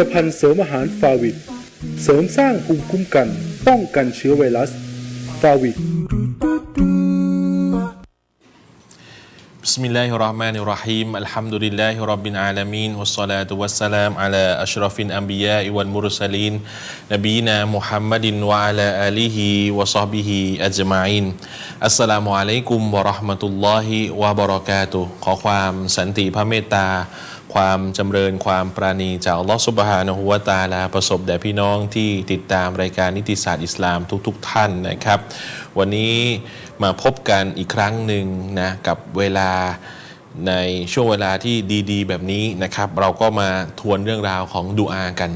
ผลิตภัณฑ์เสริมอาหารฟาวิดเสริมสร้างภูมิคุ้มกัน ป้องกันเชื้อไวรัสฟาวิด بسم الله الرحمن الرحيم الحمد لله رب العالمين والصلاة والسلام على أشرف الأنبياء والمرسلين نبينا محمد وعلى آله وصحبه أجمعين السلام عليكم ورحمة الله وبركاته ขอความสันติพระเมตตา ความจำเริญความปราณีจากอัลลอฮฺสุบฮานะฮูวตาลาประสบแด่พี่น้องที่ติดตามรายการนิติศาสตร์อิสลามทุกๆทท่านนะครับ วันนี้มาพบกันอีกครั้งหนึ่งนะกับเวลาในช่วงเวลาที่ดี ๆ แบบนี้นะครับ เราก็มาทวนเรื่องราวของดูอากัน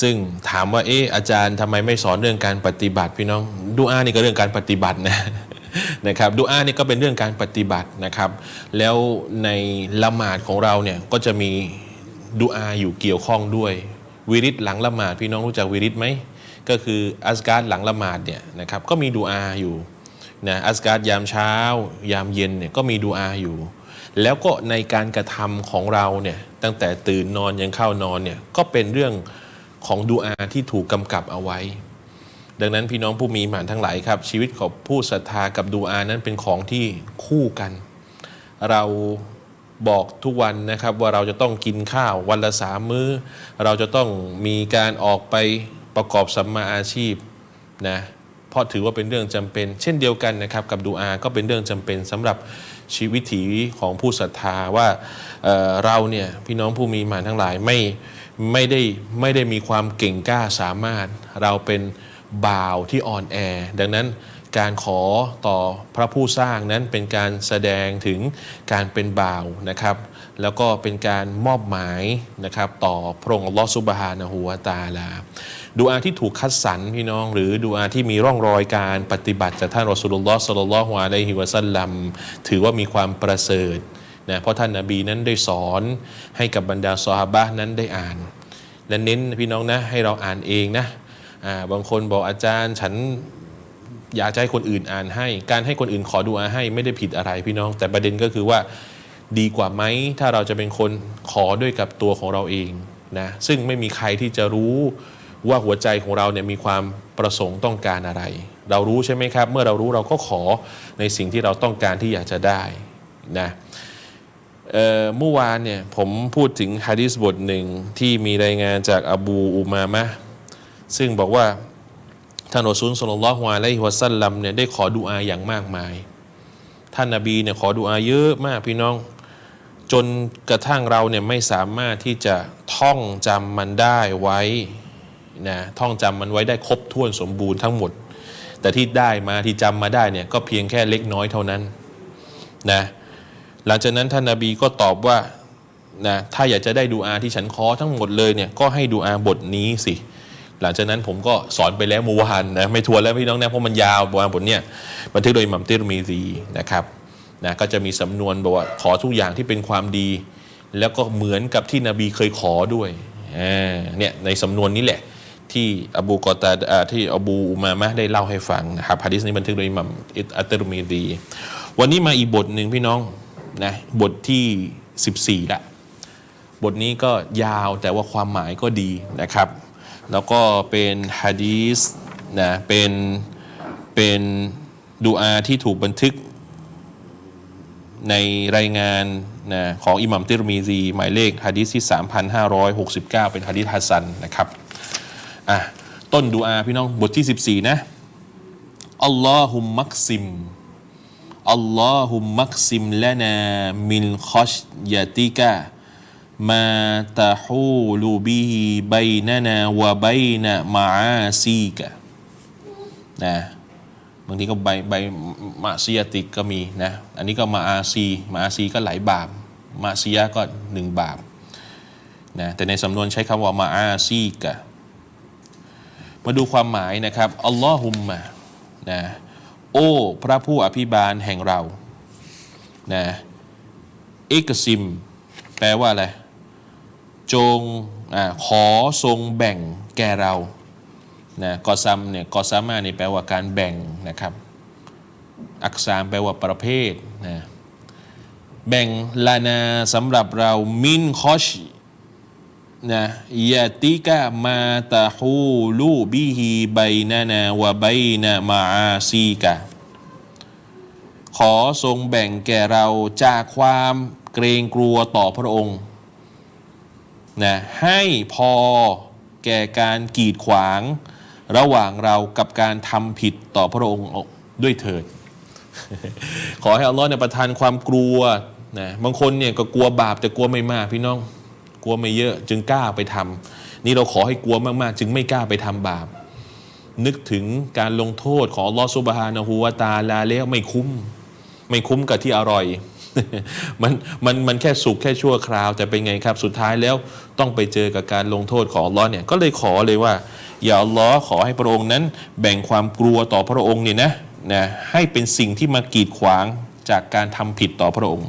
ซึ่งถามว่าเอออาจารย์ทำไมไม่สอนเรื่องการปฏิบัติพี่น้องดูอานี่ก็เรื่องการปฏิบัตินะ นะครับดูอานี่ก็เป็นเรื่องการปฏิบัตินะครับ แล้วในละหมาดของเราเนี่ยก็จะมีดูอาอยู่เกี่ยวข้องด้วยวิริตหลังละหมาดพี่น้องรู้จักวิริตไหมก็คืออัสการ์หลังละหมาดเนี่ยนะครับก็มีดูอาอยู่นะอัสการ์ยามเช้า ยามเย็นเนี่ยก็มีดูอาอยู่ แล้วก็ในการกระทำของเราเนี่ยตั้งแต่ตื่นนอนยังเข้านอนเนี่ยก็เป็นเรื่องของดูอาที่ถูกกำกับเอาไว้ ดังนั้นพี่น้องผู้มีหมานทั้งหลายครับ ชีวิตของผู้ศรัทธากับดูอานั้นเป็นของที่คู่กัน เราบอกทุกวันนะครับว่าเราจะต้องกินข้าววันละสามมื้อ เราจะต้องมีการออกไปประกอบสัมมาอาชีพนะเพราะถือว่าเป็นเรื่องจำเป็น เช่นเดียวกันนะครับกับดูอา ก็เป็นเรื่องจำเป็นสำหรับชีวิตถีของผู้ศรัทธาว่าเเราเนี่ยพี่น้องผู้มีหมานทั้งหลายไม่ไม่ได้ไม่ได้มีความเก่งกล้าสามารถเราเป็น บ่าวที่อ่อนแอ ดังนั้นการขอต่อพระผู้สร้างนั้นเป็นการแสดงถึงการเป็นบ่าวนะครับ แล้วก็เป็นการมอบหมายนะครับต่อพระองค์ลอฮฺซุบฮานะฮูวาตาลาดูอาที่ถูกคัดสรรพี่น้อง หรือดูอาที่มีร่องรอยการปฏิบัติจากท่านรอสูลุลลอฮ์สัลลัลลอฮุอะลัยฮิวะสัลลัมถือว่ามีความประเสริฐนะเพราะท่านนาบีนั้นได้สอนให้กับบรรดาซอฮาบะนั้นได้อ่านและเน้นพี่น้องนะให้เราอ่านเองนะ บางคนบอกอาจารย์ฉันอยากจะให้คนอื่นอ่านให้ การให้คนอื่นขอดูอาให้ไม่ได้ผิดอะไรพี่น้อง แต่ประเด็นก็คือว่าดีกว่าไหมถ้าเราจะเป็นคนขอด้วยกับตัวของเราเองนะซึ่งไม่มีใครที่จะรู้ว่าหัวใจของเราเนี่ยมีความประสงค์ต้องการอะไร เรารู้ใช่ไหมครับ เมื่อเรารู้เราก็ขอในสิ่งที่เราต้องการที่อยากจะได้นะเมื่อวานเนี่ยผมพูดถึงฮะดิษบทหนึ่งที่มีรายงานจากอบูอุมามะห์ ซึ่งบอกว่าท่านรอซูลสุลลัลลอฮุอะลัยฮิวะสัลลัมเนี่ยได้ขอดุอาอย่างมากมาย ท่านนาบีเนี่ยขอดุอาเยอะมากพี่น้อง จนกระทั่งเราเนี่ยไม่สามารถที่จะท่องจำมันได้ไว้นะท่องจำมันไว้ได้ครบถ้วนสมบูรณ์ทั้งหมด แต่ที่ได้มาที่จำมาได้เนี่ยก็เพียงแค่เล็กน้อยเท่านั้นนะหลังจากนั้นท่านนาบีก็ตอบว่านะถ้าอยากจะได้ดูอาที่ฉันขอทั้งหมดเลยเนี่ยก็ให้ดูอาบทนี้สิ หลังจากนั้นผมก็สอนไปแล้วเมื่อวานนะไม่ทวนแล้วพี่น้องนะเพราะมันยาวบทบทเนี่ยบันทึกโดยมัมติรมีซีนะครับนะก็จะมีสำนวนบอกว่าขอทุกอย่างที่เป็นความดี แล้วก็เหมือนกับที่นบีเคยขอด้วยเนี่ยในสำนวนนี้แหละที่อบูกอตาที่อบูอุมามะได้เล่าให้ฟังนะครับฮะดิษนี้บันทึกโดยมัมอัตตรมีดี วันนี้มาอีกบทหนึ่งพี่น้องนะบทที่ 14ละบทนี้ก็ยาวแต่ว่าความหมายก็ดีนะครับ แล้วก็เป็นฮะดีสนะเป็นเป็นดูอาที่ถูกบันทึกในรายงานนะของอิหมัมติรมีซีหมายเลขฮะดีสที่ 3,569 เป็นฮะดีสฮัสซันนะครับอะต้นดูอาพี่น้องบทที่ 14 นะอัลลอฮุมมักซิมอัลลอฮุมมักซิมละนามินคอชยาติกะ มาตะฮูลูบิฮิบัยนานาวะบัยนะมาอาซีกะนะบางทีก็ใบใบมาซียติกก็มีนะอันนี้ก็มาอาซีมาอาซีก็หลายบาปมาซียะก็หนึ่งบาปนะแต่ในสำนวนใช้คำว่ามาอาซีกะมาดูความหมายนะครับอัลลอฮุมมะนะโอ้พระผู้อภิบาลแห่งเรานะเอกซิม แปลว่าอะไร จงอขอทรงแบ่งแก่เรานะกอซัมเนี่ยกอซามาเนี่ยแปลว่าการแบ่งนะครับ อักษามแปลว่าประเภทนะแบ่งลานาสำหรับเรามินคอชนะยะติกะมาตะฮูลูบิฮิไบนานาวะไบนามาอาซีกะขอทรงแบ่งแก่เราจากความเกรงกลัวต่อพระองค์ นะให้พอแก่การกีดขวาง ระหว่างเรากับการทำผิดต่อพระองค์ด้วยเถิด ขอให้อัลลอฮ์เนี่ยประทานความกลัวนะบางคนเนี่ยก็กลัวบาปแต่กลัวไม่มากพี่น้อง กลัวไม่เยอะจึงกล้าไปทำนี่เราขอให้กลัวมากๆ จึงไม่กล้าไปทำบาป นึกถึงการลงโทษของอัลลอฮ์ซุบฮานะฮูวาตาลาแล้วไม่คุ้ม ไม่คุ้มกับที่อร่อย มันมันมันแค่สุขแค่ชั่วคราว แต่เป็นไงครับสุดท้ายแล้วต้องไปเจอกับการลงโทษของลลอเนี่ยก็เลยขอเลยว่า อย่าลลอขอให้พระองค์นั้น แบ่งความกลัวต่อพระองค์เนี่ยนะนะให้เป็นสิ่งที่มากีดขวางจากการทำผิดต่อพระองค์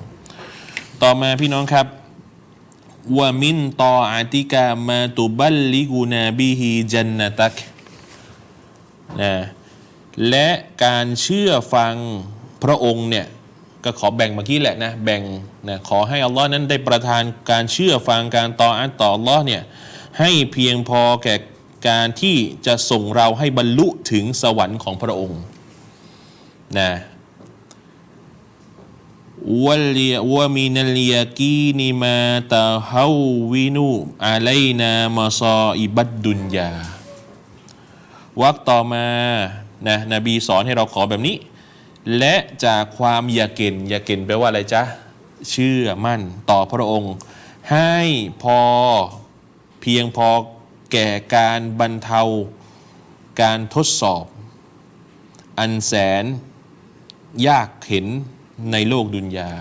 ต่อมาพี่น้องครับว่ามินตออาติกามาตุบัลลิกูนาบิฮิจันนตักนะและการเชื่อฟังพระองค์เนี่ย ก็ขอแบ่งเมื่อกี้แหละนะแบ่งนะขอให้อัลลอฮ์นั้นได้ประทานการเชื่อฟังการต่ออันต่ออัลลอฮ์เนี่ยให้เพียงพอแก่การที่จะส่งเราให้บรรลุถึงสวรรค์ของพระองค์นะวัลลีวะมินัลยากีนิมาตะฮาวินุอะไลนามาซออิบัดดุนยาวักต่อมานะนบีสอนให้เราขอแบบนี้ และจากความยาเกนยาเกนแปลว่าอะไรจ๊ะ เชื่อมั่นต่อพระองค์ ให้พอเพียงพอแก่การบรรเทา การทดสอบ อันแสน ยากเห็นในโลกดุนยา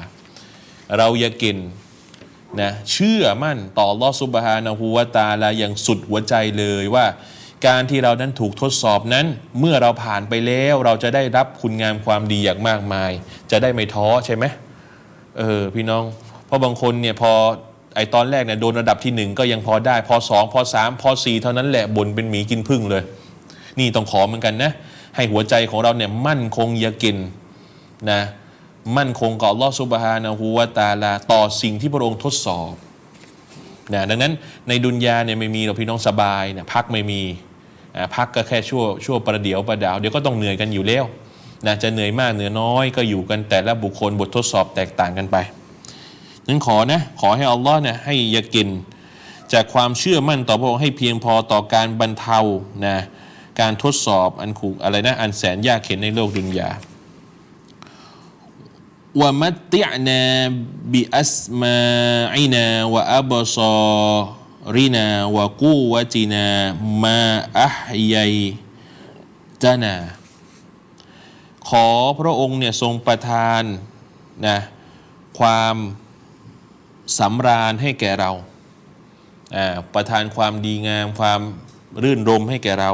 เรายาเกนนะเชื่อมั่นต่อลอสุบฮานะฮูวาตาลาอย่างสุดหัวใจเลยว่า การที่เรานั้นถูกทดสอบนั้น เมื่อเราผ่านไปแล้วเราจะได้รับคุณงามความดีอย่างมากมาย จะได้ไม่ท้อใช่ไหมเออพี่น้อง เพราะบางคนเนี่ยพอไอตอนแรกเนี่ยโดนระดับที่หนึ่งก็ยังพอได้ พอสองพอสามพอสี่เท่านั้นแหละบ่นเป็นหมีกินพึ่งเลย นี่ต้องขอเหมือนกันนะ ให้หัวใจของเราเนี่ยมั่นคงอยากินนะมั่นคงกับอัลอฮฺซุบฮานะฮูวาตาลาต่อสิ่งที่พระองค์ทดสอบนะดังนั้นในดุนยาเนี่ยไม่มีเราพี่น้องสบายนะพักไม่มี พักก็แค่ชั่วชั่วประเดี๋ยวประดาวเดี๋ยวก็ต้องเหนื่อยกันอยู่แล้วนะจะเหนื่อยมากเหนื่อยน้อยก็อยู่กันแต่ละบุคคลบททดสอบแตกต่างกันไปนั้นขอนะขอให้อัลลอฮ์เนี่ยให้ยากิน จากความเชื่อมั่นต่อพระองค์ให้เพียงพอต่อการบรรเทานะการทดสอบอันคูอะไรนะอันแสนยากเข็นในโลกดุนยาอินะวะอับบาศ รินาวะกูวะจีนามาอัฮยัยจนา ขอพระองค์เนี่ยทรงประทานนะความสำราญให้แก่เราประทานความดีงามความรื่นรมให้แก่เรา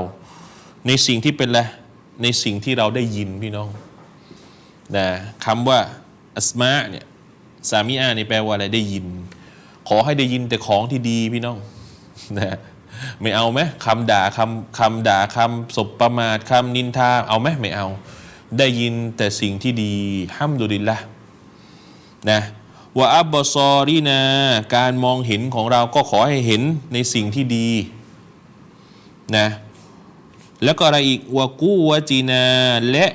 ในสิ่งที่เป็นละในสิ่งที่เราได้ยินพี่น้องนะคำว่าอัสมาเนี่ยสามีอาเนี่แปลว่าอะไรได้ยิน ขอให้ได้ยินแต่ของที่ดีพี่น้องนะไม่เอาไหมคำด่าคำคำด่าคำสบประมาทคำนินทาเอาไหมไม่เอา ได้ยินแต่สิ่งที่ดีห้ามดุลิลละนะว่าอับบซอรีนาการมองเห็นของเราก็ขอให้เห็นในสิ่งที่ดีนะแล้วก็อะไรอีกวากูวจีนาและ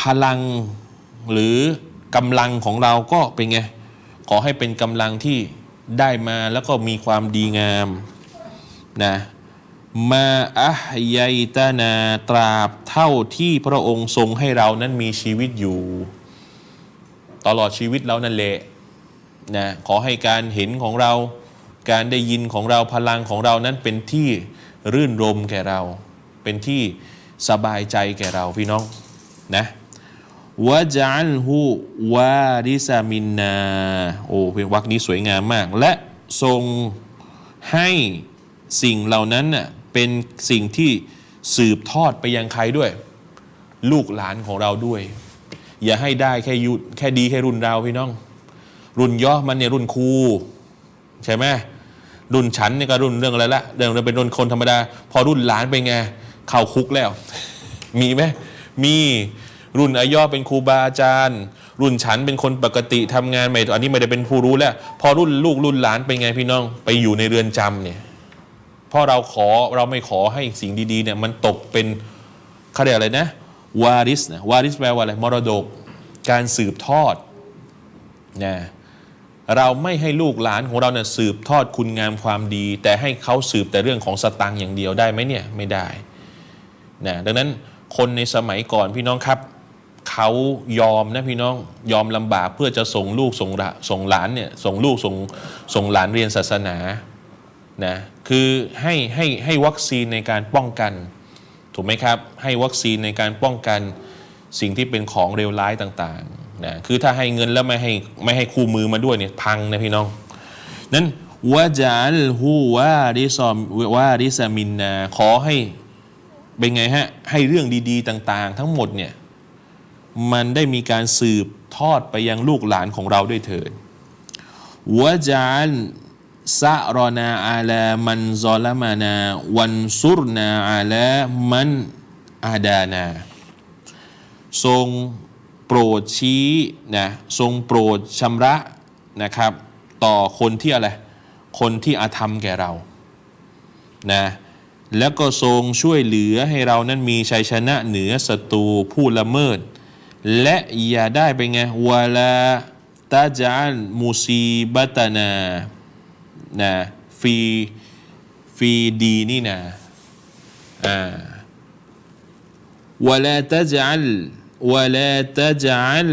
พลังหรือกำลังของเราก็เป็นไง ขอให้เป็นกำลังที่ ได้มาแล้วก็มีความดีงามนะมาอะฮยัยตานาตราบเท่าที่พระองค์ทรงให้เรานั้นมีชีวิตอยู่ ตลอดชีวิตเรานั่นแหละนะขอให้การเห็นของเรา การได้ยินของเราพลังของเรานั้นเป็นที่รื่นรมแก่เรา เป็นที่สบายใจแก่เราพี่น้องนะ วะจัลฮูวาริซามินนาโอ้เป็นวรรคนี้สวยงามมาก และทรงให้สิ่งเหล่านั้นน่ะเป็นสิ่งที่สืบทอดไปยังใครด้วย ลูกหลานของเราด้วย อย่าให้ได้แค่ยุแค่ดีแค่รุ่นเราพี่น้อง รุ่นย่อมันเนี่ยรุ่นครูใช่ไหมรุ่นฉันเนี่ยก็รุ่นเรื่องอะไรละเรื่องเราเป็นรุ่นคนธรรมดา พอรุ่นหลานเป็นไง เข้าคุกแล้ว มีไหมมี รุ่นอายอเป็นครูบาอาจารย์ รุ่นฉันเป็นคนปกติทำงานใหม่อันนี้ไม่ได้เป็นผู้รู้แล้ว พอรุ่นลูกรุ่นหลานเป็นไงพี่น้อง ไปอยู่ในเรือนจำเนี่ยพราะเราขอเราไม่ขอให้สิ่งดีๆเนี่ยมันตกเป็นเขาเรียกอะไรนะวาริสนะวาริสแปลว่าอะไรมรดกการสืบทอดนะเราไม่ให้ลูกหลานของเราเนี่ยสืบทอดคุณงามความดี แต่ให้เขาสืบแต่เรื่องของสตังค์อย่างเดียวได้ไหมเนี่ยไม่ได้นะดังนั้นคนในสมัยก่อนพี่น้องครับ เขายอมนะพี่น้องยอมลำบากเพื่อจะส่งลูกส่งหลานส่งหลานเนี่ยส่งลูกส่งส่งหลานเรียนศาสนานะคือให้ให้ให้วัคซีนในการป้องกัน ถูกไหมครับ ให้วัคซีนในการป้องกันสิ่งที่เป็นของเลวร้ายต่างๆนะคือถ้าให้เงินแล้วไม่ให้ไม่ให้คู่มือมาด้วยเนี่ยพังนะพี่น้องนั้นวะจัลฮูวาริซอมวาริสมินนาขอให้เป็นไงฮะให้เรื่องดี ๆ ต่าง ๆ ทั้งหมดเนี่ย มันได้มีการสืบทอดไปยังลูกหลานของเราด้วยเถิดวะจัลซะรอนาอาลามันซอลามานา วันซุรนาอาลามันอาดานา ทรงโปรดชี้นะทรงโปรดชำระนะครับ ต่อคนที่อะไร คนที่อาธรรมแก่เรานะแล้วก็ทรงช่วยเหลือให้เรานั้นมีชัยชนะเหนือศัตรูผู้ละเมิด และอย่าได้ไปนไงวาลาตาจานมูซีบัตนานะฟีฟีดีนี่นะอ่า ولا تجعل ولا تجعل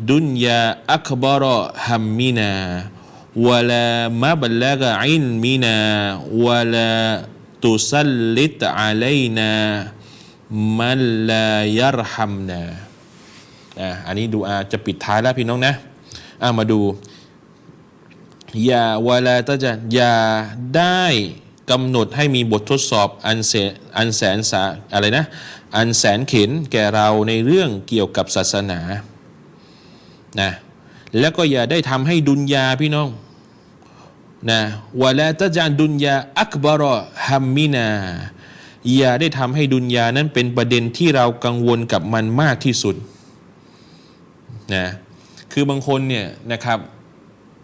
دنيا أكبر همنا ولا مبلغ علمنا ولا تسلط علينا من لا يرحمنا อะอันนี้ดูอาจะปิดท้ายแล้วพี่น้องนะอะมาดูอย่าวาลาตจะอย่าได้กำหนดให้มีบททดสอบอันเสอันแสนสาอะไรนะอันแสนเข็นแก่เราในเรื่องเกี่ยวกับศาสนานะแล้วก็อย่าได้ทำให้ดุนยาพี่น้องนะวะลาตจานดุนยาอักบารอฮัมมินา อย่าได้ทำให้ดุนยานั้นเป็นประเด็นที่เรากังวลกับมันมากที่สุด นะคือบางคนเนี่ยนะครับ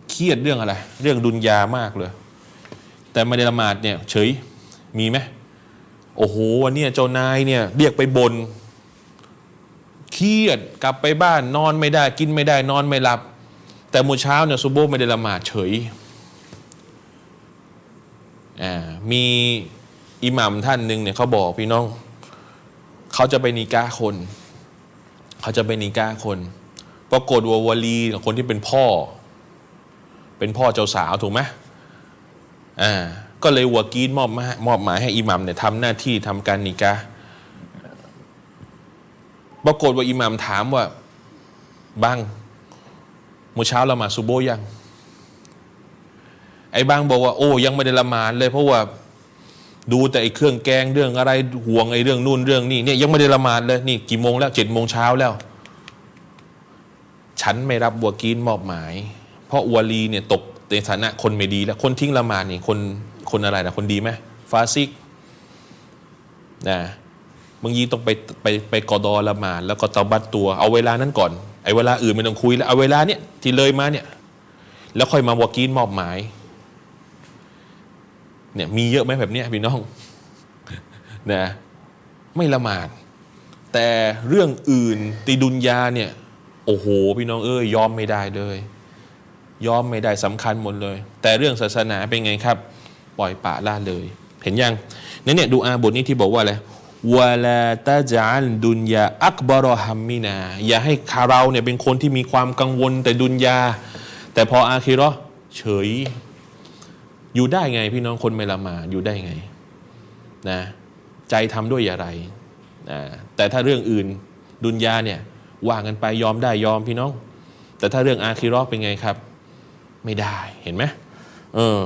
เครียดเรื่องอะไร เรื่องดุนยามากเลย แต่ไม่ได้ละหมาดเนี่ยเฉยมีไหมโอ้โหวันเนี้ยเจ้านายเนี่ยเรียกไปบนเครียดกลับไปบ้านนอนไม่ได้กินไม่ได้นอนไม่หลับ แต่มื้อเช้าเนี่ยซุโบไม่ได้ละหมาดเฉยมีอิหมัมท่านหนึ่งเนี่ยเขาบอกพี่น้อง เขาจะไปนิก้าคน เขาจะไปนิก้าคน ปรากฏว่าวลีคนที่เป็นพ่อ เป็นพ่อเจ้าสาวถูกไหมอ่าก็เลยวากีนมอบมามอบหมายให้อิหมัมเนี่ยทำหน้าที่ทำการนิกาปรากฏว่าอิหมัมถามว่าบังเมื่อเช้าละหมาดซุโบยัง ไอ้บางบอกว่า โอ้ยังไม่ได้ละหมาดเลยเพราะว่าดูแต่ไอ้เครื่องแกงเรื่องอะไรห่วงไอ้เรื่องนู่นเรื่องนี่เนี่ยยังไม่ได้ละหมาดเลยนี่กี่โมงแล้วเจ็ดโมงเช้าแล้ว ฉันไม่รับบัวกีนมอบหมาย เพราะอวลีเนี่ยตกในฐานะคนไม่ดีแล้วคนทิ้งละหมาดนี่คนคนอะไรนะคนดีไหมฟาซิกนะบางทีต้องไปไปไปกอดอละหมาดแล้วก็ตบัตตัวเอาเวลานั้นก่อนไอ้เวลาอื่นไม่ต้องคุยแล้วเอาเวลาเนี่ยที่เลยมาเนี่ยแล้วค่อยมาบัวกีนมอบหมายเนี่ยมีเยอะไหมแบบเนี้ยพี่น้องนะไม่ละหมาด แต่เรื่องอื่นตีดุนยาเนี่ย โอ้โห พี่น้องเอ้ยยอมไม่ได้เลยยอมไม่ได้สำคัญหมดเลย แต่เรื่องศาสนาเป็นไงครับ ปล่อยปะละเลย เห็นยังนั่นเนี่ยดูอาบทนี้ที่บอกว่าอะไรวะลาตาจัลดุนยาอักบารอฮัมมินา อย่าให้คาเราเนี่ยเป็นคนที่มีความกังวลแต่ดุนยา แต่พออาคิราะห์เฉย อยู่ได้ไงพี่น้องคนไม่ละมาอยู่ได้ไงนะใจทำด้วยอะไรนะแต่ถ้าเรื่องอื่นดุนยาเนี่ย ว่ากันไปยอมได้ยอมพี่น้อง แต่ถ้าเรื่องอาคิเราะห์เป็นไงครับ ไม่ได้เห็นไหมเออ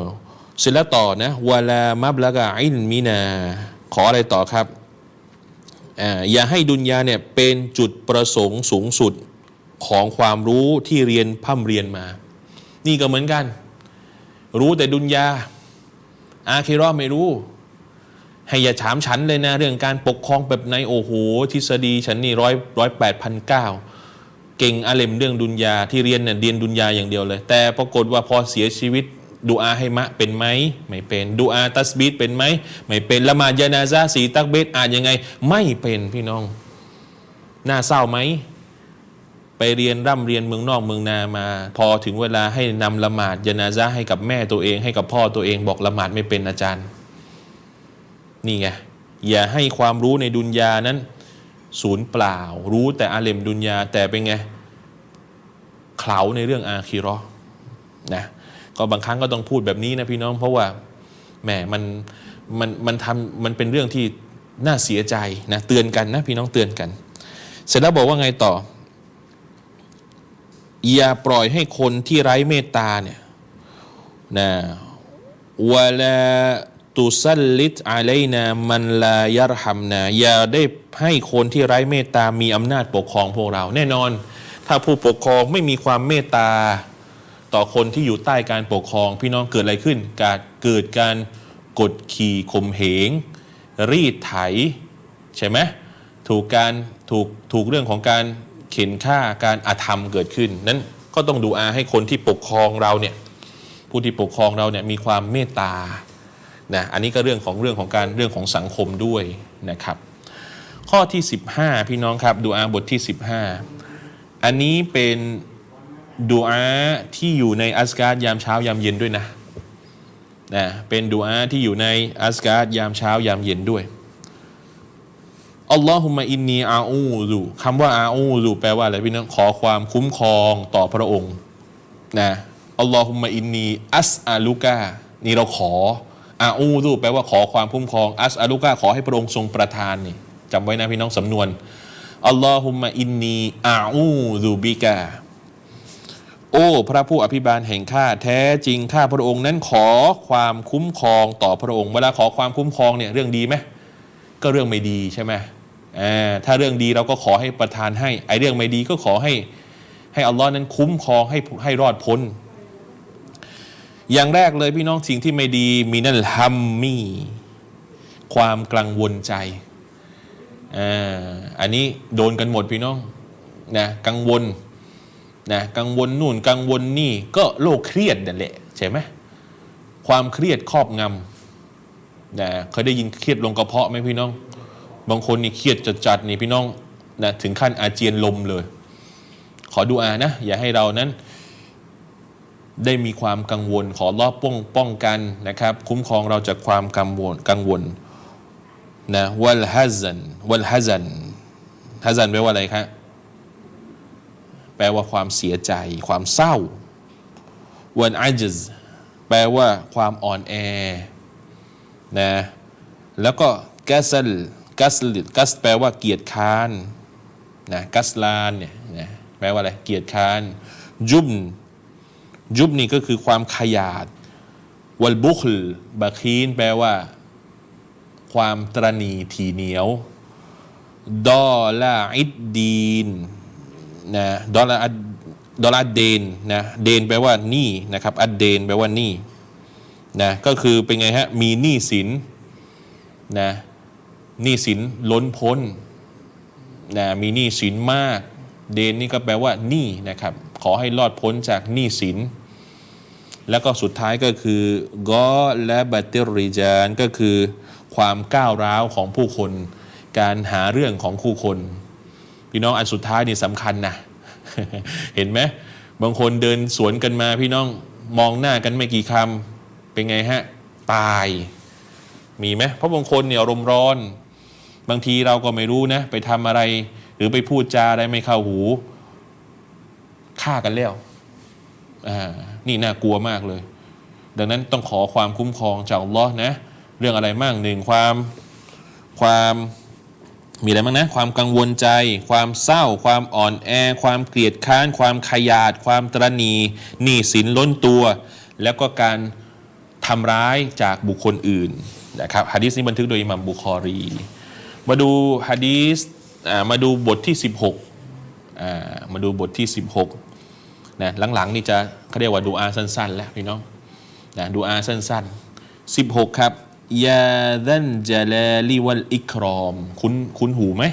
เสร็จแล้วต่อนะวลามับละกะอินมีนา ขออะไรต่อครับอย่าให้ดุนยาเนี่ยเป็นจุดประสงค์สูงสุดของความรู้ที่เรียนพ่ำเรียนมา นี่ก็เหมือนกัน รู้แต่ดุนยา อาคิเราะห์ไม่รู้ ให้อย่าถามฉันเลยนะ เรื่องการปกครองแบบไหนโอ้โหทฤษฎีฉันนี่ร้อยร้อยแปดพันเก้าเก่งอาเลมเรื่องดุนยาที่เรียนเนี่ยเรียนดุนยาอย่างเดียวเลย แต่ปรากฏว่าพอเสียชีวิตดูอาให้มะเป็นไหมไม่เป็นดูอาตัสบีดเป็นไหมไม่เป็นละหมาดยานาซาสีตักเบตอ่านยังไง ไม่เป็นพี่น้องน่าเศร้าไหมไปเรียนร่ำเรียนเมืองนอกเมืองนามา พอถึงเวลาให้นำละหมาดยานาซาให้กับแม่ตัวเอง ให้กับพ่อตัวเองบอกละหมาดไม่เป็นอาจารย์ นี่ไงอย่าให้ความรู้ในดุนยานั้นศูนย์เปล่า รู้แต่อาเลมดุนยาแต่เป็นไงเข่าในเรื่องอาคีรอนะก็บางครั้งก็ต้องพูดแบบนี้นะพี่น้องเพราะว่าแหมมันมันมันทำมันเป็นเรื่องที่น่าเสียใจนะเตือนกันนะพี่น้องเตือนกัน เสร็จแล้วบอกว่าไงต่อ อย่าปล่อยให้คนที่ไร้เมตตาเนี่ยนะวะลา ตุซัลลิตอะลัยนามันลายรหัมนาอย่าได้ให้คนที่ไร้เมตตามีอำนาจปกครองพวกเรา แน่นอน ถ้าผู้ปกครองไม่มีความเมตตา ต่อคนที่อยู่ใต้การปกครอง พี่น้องเกิดอะไรขึ้นการเกิดการกดขี่ข่มเหง รีดไถ ใช่ไหมถูกการถูกถูกเรื่องของการเข็นฆ่าการอาธรรมเกิดขึ้น นั้นก็ต้องดูอาให้คนที่ปกครองเราเนี่ยผู้ที่ปกครองเราเนี่ยมีความเมตตา นะอันนี้ก็เรื่องของเรื่องของการเรื่องของสังคมด้วยนะครับ ข้อที่ 15 พี่น้องครับดูอาบทที่ 15 อันนี้เป็นดูอาที่อยู่ในอัสการ์ดยามเช้ายามเย็นด้วยนะนะเป็นดูอาที่อยู่ในอัสการ์ดยามเช้ายามเย็นด้วยอัลลอฮุมะอินนีอาอูซูคำว่าอาอูซูแปลว่าอะไรพี่น้องขอความคุ้มครองต่อพระองค์นะอัลลอฮุมะอินนีอัสอาลูกานี่เราขอ อาอูซูแปลว่าขอความคุ้มครอง อัสอาลูกาขอให้พระองค์ทรงประทานนี่จำไว้นะพี่น้องสำนวนอัลลอฮุมะอินนีอาอูซูบิกาโอ้พระผู้อภิบาลแห่งข้าแท้จริงข้าพระองค์นั้นขอความคุ้มครองต่อพระองค์เวลาขอความคุ้มครองเนี่ยเรื่องดีไหมก็เรื่องไม่ดีใช่ไหมถ้าเรื่องดีเราก็ขอให้ประทานให้ไอเรื่องไม่ดีก็ขอให้ให้อัลลอฮ์นั้นคุ้มครองให้ให้รอดพ้น อย่างแรกเลยพี่น้องสิ่งที่ไม่ดีมีนั่นฮัมมีความกังวลใจอ่าอันนี้โดนกันหมดพี่น้องนะกังวลนะกังวลนู่นกังวลนี่ก็โรคเครียดนั่นแหละใช่ไหมความเครียดครอบงำนะเคยได้ยินเครียดลงกระเพาะไหมพี่น้อง บางคนนี่เครียดจัดๆนี่พี่น้องนะถึงขั้นอาเจียนลมเลย ขอดูอานะ อย่าให้เรานั้น ได้มีความกังวลขอรอบป้องป้องกันนะครับ คุ้มครองเราจากความกังวลกังวลนะวัลฮัซันวัลฮัซันฮัซันแปลว่าอะไรครับแปลว่าความเสียใจ ความเศร้าวันอัจซแปลว่าความอ่อนแอนะแล้วก็กัสลกัสลิกัสแปลว่าเกียรติค้านนะกัสลานเนี่ยนะแปลว่าอะไรเกียรติค้านยุบ ยุบนี่ก็คือความขยาด วัลบุคลบาคีนแปลว่า ความตรณีทีเหนียว ดอลาอิดดีนนะดอลลาดอลลาเดนนะเดนแปลว่านี้นะครับอัดเดนแปลว่านี้นะก็คือเป็นไงฮะมีหนี้สินนะหนี้สินล้นพ้นนะมีหนี้สินมาก เดนนี่ก็แปลว่าหนี้นะครับ ขอให้รอดพ้นจากหนี้สิน แล้วก็สุดท้ายก็คือกอและบัตเตอริจานก็คือความก้าวร้าวของผู้คน การหาเรื่องของคู่คนพี่น้องอันสุดท้ายนี่สำคัญนะเห็นไหมบางคนเดินสวนกันมาพี่น้องมองหน้ากันไม่กี่คำเป็นไงฮะ ตายมีไหมเพราะบางคนเนี่ยอารมณ์ร้อน บางทีเราก็ไม่รู้นะ ไปทำอะไร หรือไปพูดจาอะไรไม่เข้าหูฆ่ากันแล้วอ่า นี่น่ากลัวมากเลย ดังนั้นต้องขอความคุ้มครองจากอัลลอฮ์นะ เรื่องอะไรบ้างหนึ่งความความมีอะไรบ้างนะ ความกังวลใจ ความเศร้า ความอ่อนแอ ความเกลียดค้าน ความขยาด ความตรณีหนี้สินล้นตัว แล้วก็การทำร้ายจากบุคคลอื่นนะครับฮะดีษนี้บันทึกโดยอิหมัมบุคอรี มาดูฮะดีษมาดูบทที่ 16อ่ามาดูบทที่ 16 นะหลังๆนี่จะเขาเรียกว่าดูอาสั้นๆ แล้วพี่น้องนะดูอาสั้นๆ 16 ครับยาดันจาลาลีวัลอิกรอม คุ้นคุ้นหูไหม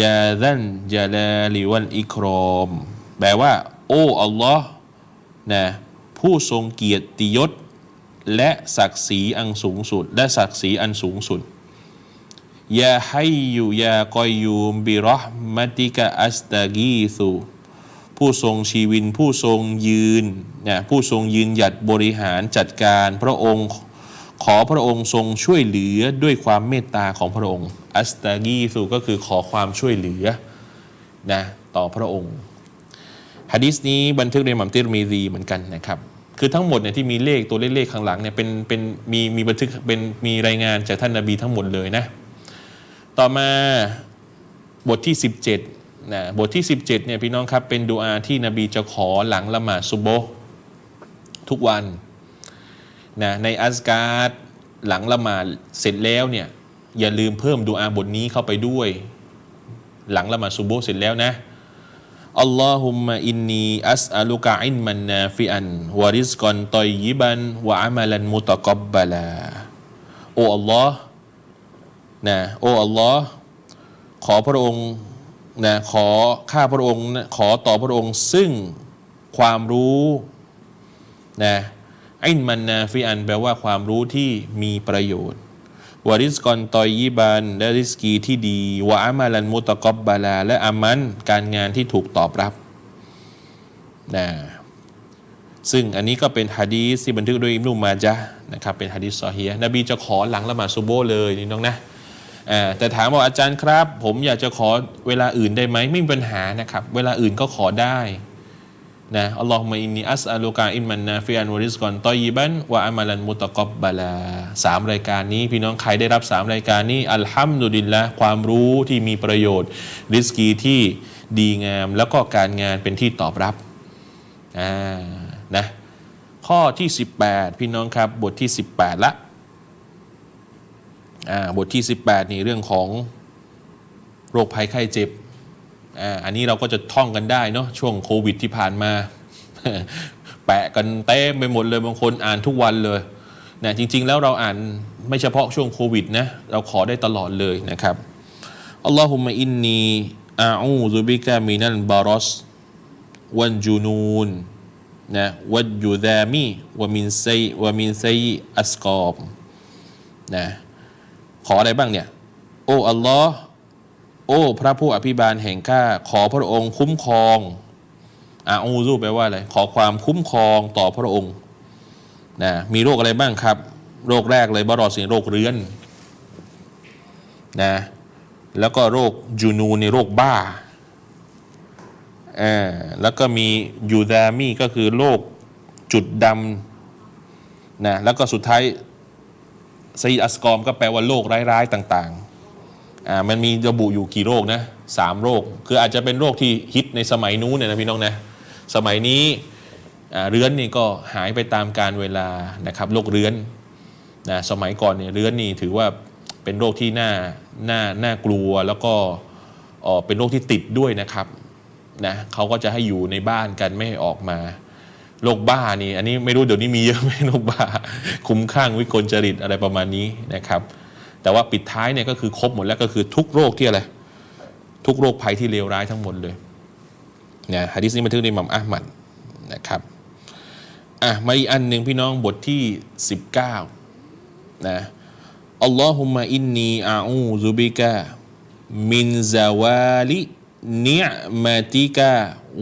ยาดันจาลาลีวัลอิกรอม แปลว่า โอ้อัลลอฮ์นะผู้ทรงเกียรติยศ และศักดิ์ศรีอันสูงสุด และศักดิ์ศรีอันสูงสุดยาให้ยูยากอยยูมบิรอห์มติกะอัสตากีซู ผู้ทรงชีวิน ผู้ทรงยืนนะผู้ทรงยืนหยัดบริหารจัดการพระองค์ ขอพระองค์ทรงช่วยเหลือด้วยความเมตตาของพระองค์ อัสตากีซูก็คือขอความช่วยเหลือนะต่อพระองค์ฮะดิษนี้บันทึกในมัมติรมีรีเหมือนกันนะครับ คือทั้งหมดเนี่ยที่มีเลขตัวเลขๆข้างหลังเนี่ยเป็นเป็นมีมีบันทึกเป็นมีรายงานจากท่านนาบีทั้งหมดเลยนะ ต่อมาบทที่ 17 นะบทที่ 17เนี่ยพี่น้องครับเป็นดูอาที่นบีจะขอหลังละหมาดซุโบทุกวันนะในอัสการ์ดหลังละหมาดเสร็จแล้วเนี่ยอย่าลืมเพิ่มดูอาบทนี้เข้าไปด้วย หลังละหมาดซุโบเสร็จแล้วนะอัลลอฮุมมะอินนีอัสอัลุกะอินมันนาฟิอันวะริซกอนตอยยิบันวะอามัลันมุตะกับบะลาโอ้อัลลอฮ์นะโอ้อัลลอฮ์ขอพระองค์ นะขอข้าพระองค์ขอต่อพระองค์ซึ่งความรู้นะอินมันนาฟิอันแปลว่าความรู้ที่มีประโยชน์วาริสกอนตอยยิบันและริสกีที่ดีวะอามาลันมุตะกอบบาลา และอามันการงานที่ถูกตอบรับนะซึ่งอันนี้ก็เป็นฮะดีษที่บันทึกโดยอิมรุมาจานะครับเป็นฮะดีษซอฮีฮ์นบีจะขอหลังละหมาดซุโบเลยนี่น้องนะ แต่ถามว่าอาจารย์ครับ ผมอยากจะขอเวลาอื่นได้ไหมไม่มีปัญหานะครับ เวลาอื่นก็ขอได้นะอัลลอฮุมะอินนีอัสอัลูกาอินมันนาฟิอันวริสกอนตอยิบันวะอามาลันมุตะกอบบาลาสามรายการนี้ พี่น้องใครได้รับสามรายการนี้ อัลฮัมดุลิลละความรู้ที่มีประโยชน์ ริสกีที่ดีงาม แล้วก็การงานเป็นที่ตอบรับอ่านะข้อที่ 18 พี่น้องครับบทที่ 18 ละ บทที่ 18 นี่เรื่องของโรคภัยไข้เจ็บอ,อันนี้เราก็จะท่องกันได้เนาะช่วงโควิดที่ผ่านมา แปะกันเต็มไปหมดเลยบางคนอ่านทุกวันเลยนะจริง ๆ แล้วเราอ่านไม่เฉพาะช่วงโควิดนะเราขอได้ตลอดเลยนะครับอัลลอฮุมะอินนีอาอูซุบิกะมินัลบารอสวันจูนูนนะวัดยูดามีวะมินไซวะมินไซอัสกอบนะ ขออะไรบ้างเนี่ย โอ้อัลลอฮ์โอ้ พระผู้อภิบาลแห่งข้าขอพระองค์คุ้มครองอาอูซูแปลว่าอะไรขอความคุ้มครองต่อพระองค์นะมีโรคอะไรบ้างครับ โรคแรกเลยบารอดสิงโรคเรื้อนนะแล้วก็โรคจูนูในโรคบ้าอ่าแล้วก็มียูดามีก็คือโรคจุดดำนะแล้วก็สุดท้าย ซอัสกอมก็แปลว่าโรคร้ายๆต่างๆอ่ามันมีระบุอยู่กี่โรคนะสามโรค คืออาจจะเป็นโรคที่ฮิตในสมัยนู้นเนี่ยนะพี่น้องนะ สมัยนี้เรื้อนนี่ก็หายไปตามการเวลานะครับโรคเรื้อนนะสมัยก่อนเนี่ยเรื้อนนี่ถือว่าเป็นโรคที่น่าน่าน่ากลัวแล้วก็เอ่อเป็นโรคที่ติดด้วยนะครับนะเขาก็จะให้อยู่ในบ้านกันไม่ให้ออกมา โรคบ้านี่อันนี้ไม่รู้เดี๋ยวนี้มีเยอะไหมโรคบ้า คุ้มข้างวิกลจริตอะไรประมาณนี้นะครับ แต่ว่าปิดท้ายเนี่ยก็คือครบหมดแล้วก็คือทุกโรคที่อะไรทุกโรคภัยที่เลวร้ายทั้งหมดเลยเนี่ยฮะดิษนี้บันทึกในมัมอัลมัดนะครับอะมาอีกอันหนึ่งพี่น้องบทที่ 19นะอัลลอฮุมะอินนีอาอูซุบิกะมินซาวาลิ นิอมะติกะ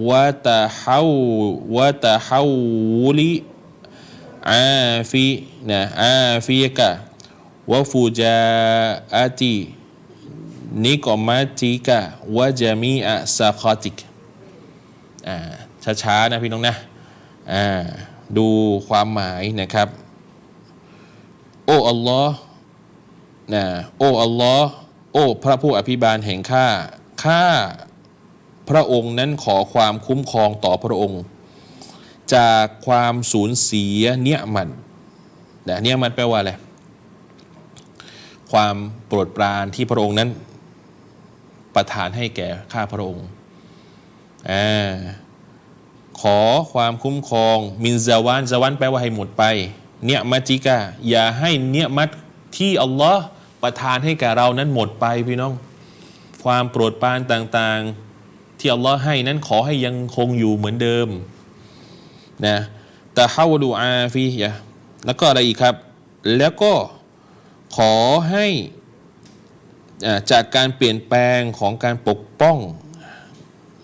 วะตะฮาววะตะฮาวลิอาฟีนะอาฟีกะวะฟูจาอาตินิกอมาติกะวะจามีอะซาคอติกอ่าช้าๆนะพี่น้องนะอ่าดูความหมายนะครับ โอ้อัลลอฮ์นะโอ้อัลลอฮ์โอ้พระผู้อภิบาลแห่งข้าข้า พระองค์นั้นขอความคุ้มครองต่อพระองค์ จากความสูญเสียเนี่ยมันนะเนี่ยมันแปลว่าอะไรความโปรดปรานที่พระองค์นั้น ประทานให้แก่ข้าพระองค์อ่าขอความคุ้มครอง มินซาวันซาวันแปลว่าให้หมดไป เนี่ยมัติกะอย่าให้เนี่ยมัตที่อัลลอฮ์ประทานให้แก่เรานั้นหมดไปพี่น้อง ความโปรดปรานต่าง ๆ ที่อัลลอฮ์ให้นั้นขอให้ยังคงอยู่เหมือนเดิมนะแต่ฮาวดูอาฟียะแล้วก็อะไรอีกครับ แล้วก็ขอให้อ่าจากการเปลี่ยนแปลงของการปกป้อง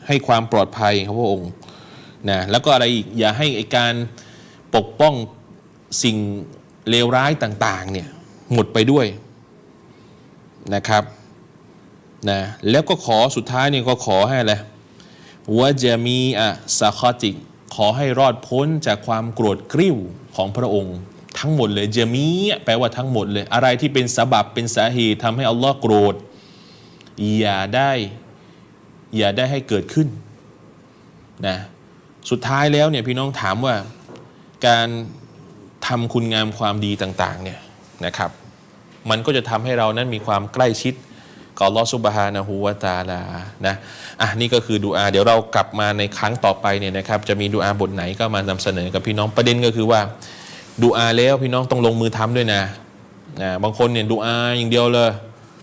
ให้ความปลอดภัยของพระองค์นะแล้วก็อะไรอีกอย่าให้ไอการปกป้องสิ่งเลวร้ายต่างๆเนี่ยหมดไปด้วยนะครับ นะแล้วก็ขอสุดท้ายเนี่ยก็ขอให้อะไรวะจะมีอะสาคติขอให้รอดพ้นจากความโกรธกริ้วของพระองค์ ทั้งหมดเลยจะมีแปลว่าทั้งหมดเลย อะไรที่เป็นสาบับเป็นสาเหตุทำให้อัลลอฮ์โกรธ อย่าได้ อย่าได้ให้เกิดขึ้นนะสุดท้ายแล้วเนี่ยพี่น้องถามว่าการทำคุณงามความดีต่างๆเนี่ยนะครับ มันก็จะทำให้เรานั้นมีความใกล้ชิด กับอัลลอฮ์ซุบฮานะฮูวะตาลานะอะนี่ก็คือดูอาเดี๋ยวเรากลับมาในครั้งต่อไปเนี่ยนะครับจะมีดูอาบทไหนก็มานำเสนอกับพี่น้องประเด็นก็คือว่าดูอาแล้วพี่น้องต้องลงมือทำด้วยนะนะบางคนเนี่ยดูอาอย่างเดียวเลย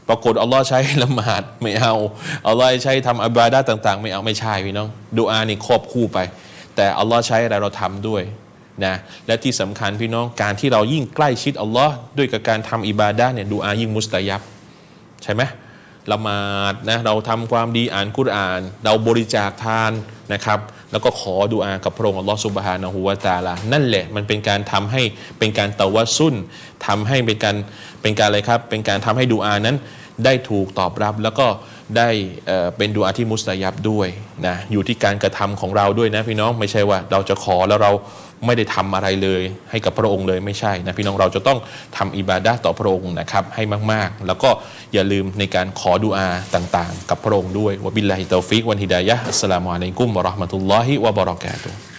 ปรากฏอัลลอฮ์ใช้ละหมาดไม่เอาอัลลอฮ์ใช้ทำอับาดาต่าง ๆ ไม่เอาไม่ใช่พี่น้องดูอานี่ควบคู่ไป แต่อัลลอฮ์ใช้อะไรเราทำด้วยนะและที่สำคัญพี่น้องการที่เรายิ่งใกล้ชิดอัลลอฮ์ด้วยกับการทำอิบาดาเนี่ยดูอายิ่งมุสตายับ ใช่ไหม ละหมาดนะเราทำความดีอ่านกุรอาน เราบริจาคทานนะครับ แล้วก็ขอดุอากับพระองค์อัลลอฮฺสุบฮานะฮูวาตาลานั่นแหละมันเป็นการทำให้เป็นการตะวัสซุนทำให้เป็นการเป็นการอะไรครับ เป็นการทำให้ดุอานั้นได้ถูกตอบรับแล้วก็ได้เป็นดุอาที่มุสตายับด้วยนะอยู่ที่การกระทำของเราด้วยนะพี่น้องไม่ใช่ว่าเราจะขอแล้วเรา ไม่ได้ทำอะไรเลยให้กับพระองค์เลยไม่ใช่นะพี่น้องเราจะต้องทำอิบาดะต่อพระองค์นะครับให้มากๆ แล้วก็อย่าลืมในการขอดุอาต่างๆ กับพระองค์ด้วยวะบิลลาฮิตาฟิกวันฮิดายะอัสสลามุอะลัยกุมวะราะห์มะตุลลอฮิวะบะเราะกาตุฮ์